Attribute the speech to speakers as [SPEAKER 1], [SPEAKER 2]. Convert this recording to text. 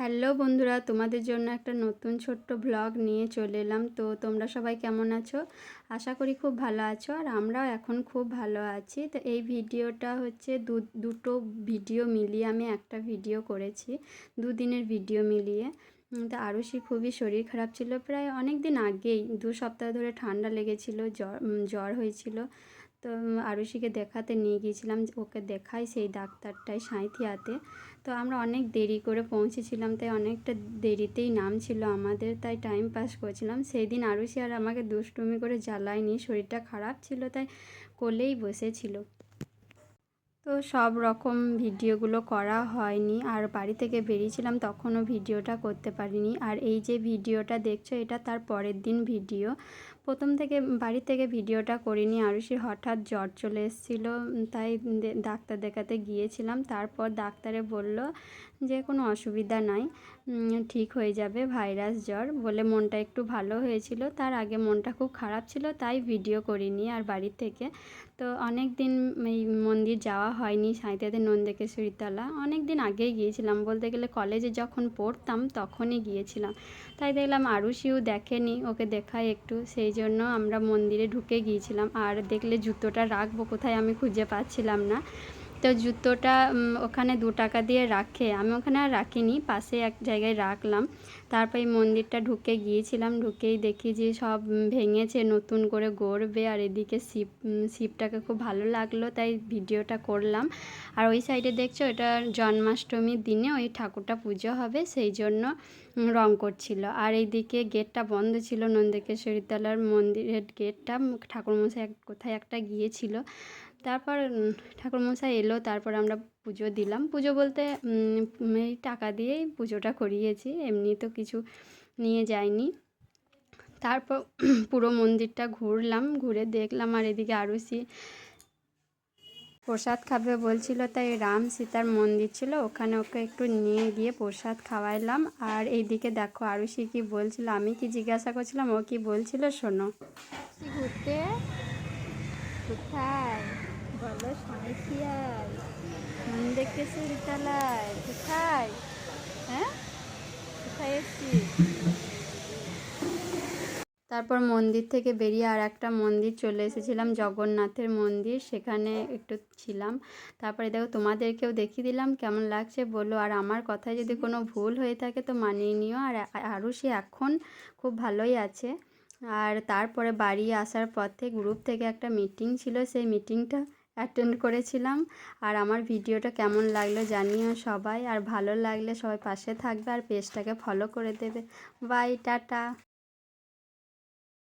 [SPEAKER 1] Hello বন্ধুরা, তোমাদের জন্য একটা নতুন ছোট্ট ব্লগ নিয়ে চলে এলাম। তো তোমরা সবাই কেমন আছো? আশা করি খুব ভালো আছো, আর আমরাও এখন খুব ভালো আছি। তো এই ভিডিওটা হচ্ছে দু, দুটো ভিডিও মিলিয়ে আমি একটা ভিডিও করেছি, দুদিনের ভিডিও মিলিয়ে। তো আরুষি খুবই শরীর খারাপ ছিল। প্রায় অনেক দিন আগেই দু সপ্তাহ ধরে ঠান্ডা লেগেছিল, জ্বর জ্বর হয়েছিল। তো আরুষিকে দেখাতে নিয়ে গিয়েছিলাম, ওকে দেখাই সেই ডাক্তারটাই সাঁইথিয়াতে। তো আমরা অনেক দেরি করে পৌঁছেছিলাম, তাই অনেকটা দেরিতেই নাম ছিল আমাদের, তাই টাইম পাস করছিলাম। সেই দিন আরুষি আর আমাকে দুষ্টুমি করে জ্বালায়নি, শরীরটা খারাপ ছিল, তাই কোলেই বসেছিল। তো সব রকম ভিডিওগুলো করা হয়নি। আর বাড়ি থেকে বেরিয়েছিলাম তখনও ভিডিওটা করতে পারিনি। আর এই যে ভিডিওটা দেখছ, এটা তার পরের দিন ভিডিও। প্রথম থেকে বাড়ি থেকে ভিডিওটা করিনি। আরুষি হঠাৎ জ্বর চলে এসেছিল তাই ডাক্তার দেখাতে গিয়েছিলাম। তারপর ডাক্তারে বলল যে, কোনো অসুবিধা নাই ঠিক হয়ে যাবে ভাইরাস জ্বর বলে মনটা একটু ভালো হয়েছিল। তার আগে মনটা খুব খারাপ ছিল, তাই ভিডিও করিনি আর বাড়ি থেকে। তো অনেক দিন এই মন্দির যাওয়া হয়নি, সাঁইতাতে নন্দেকেশ্বরীতলা। অনেক দিন আগেই গিয়েছিলাম, বলতে গেলে কলেজে যখন পড়তাম তখনই গিয়েছিলাম। তাই দেখলাম আরুষিও দেখেনি, ওকে দেখায় একটু। সেই জন্য আমরা মন্দিরে ঢুকে গিয়েছিলাম। আর দেখলে জুতোটা রাখব কোথায় আমি খুঁজে পাচ্ছিলাম না। তো জুতোটা ওখানে দু টাকা দিয়ে রাখে। আমি ওখানে আর রাখিনি, পাশে এক জায়গায় রাখলাম। তারপর এই মন্দিরটা ঢুকে গিয়েছিলাম, ঢুকেই দেখি যে সব ভেঙেছে, নতুন করে গড়বে। আর এদিকে শিব শিবটাকে খুব ভালো লাগল, তাই ভিডিওটা করলাম। আর ওই সাইডে দেখছ, এটা জন্মাষ্টমীর দিনে ওই ঠাকুরটা পুজো হবে, সেই জন্য রং করছিল। আর এইদিকে গেটটা বন্ধ ছিল নন্দেকেশ্বরীতলার মন্দিরের গেটটা। ঠাকুরমশাই কোথায় একটা গিয়েছিল। তারপর ঠাকুরমশাই এলো, তারপর আমরা পুজো দিলাম। পুজো বলতে এই টাকা দিয়েই পুজোটা করিয়েছি, এমনি তো কিছু নিয়ে যাইনি। তারপর, পুরো মন্দিরটা ঘুরলাম, ঘুরে দেখলাম, আর এদিকে আরুষি প্রসাদ খাবে বলছিল, তাই রাম সীতার মন্দির ছিল, ওখানে ওকে একটু নিয়ে গিয়ে প্রসাদ খাওয়াইলাম। আর এইদিকে দেখো আরুষি কি বলছিল, আমি কি জিজ্ঞাসা করছিলাম, ও কি বলছিল, শোনো।
[SPEAKER 2] ঘুরতে? কোথায়? বলো সাঁইথিয়ায়
[SPEAKER 1] নন্দেকেশ্বরীতলায় কোথায়? হ্যাঁ? কোথায় তারপর মন্দির থেকে বেরিয়ে আর একটা মন্দির চলে এসেছিলাম, জগন্নাথের মন্দির। সেখানে একটু ছিলাম। তারপরে দেখো তোমাদেরকেও দেখিয়ে দিলাম কেমন লাগছে, বলো। আর আমার কথায় যদি কোনো ভুল হয়ে থাকে তো মানিয়ে নিও। আর আরও সে এখন খুব ভালোই আছে। আর তারপরে বাড়ি আসার পথে গ্রুপ থেকে একটা মিটিং ছিল। সেই মিটিংটা অ্যাটেন্ড করেছিলাম। আর আমার ভিডিওটা কেমন লাগল জানিও সবাই। আর ভালো লাগলে সবাই পাশে থাকবে আর পেজটাকে ফলো করে দেবে। Bye tata.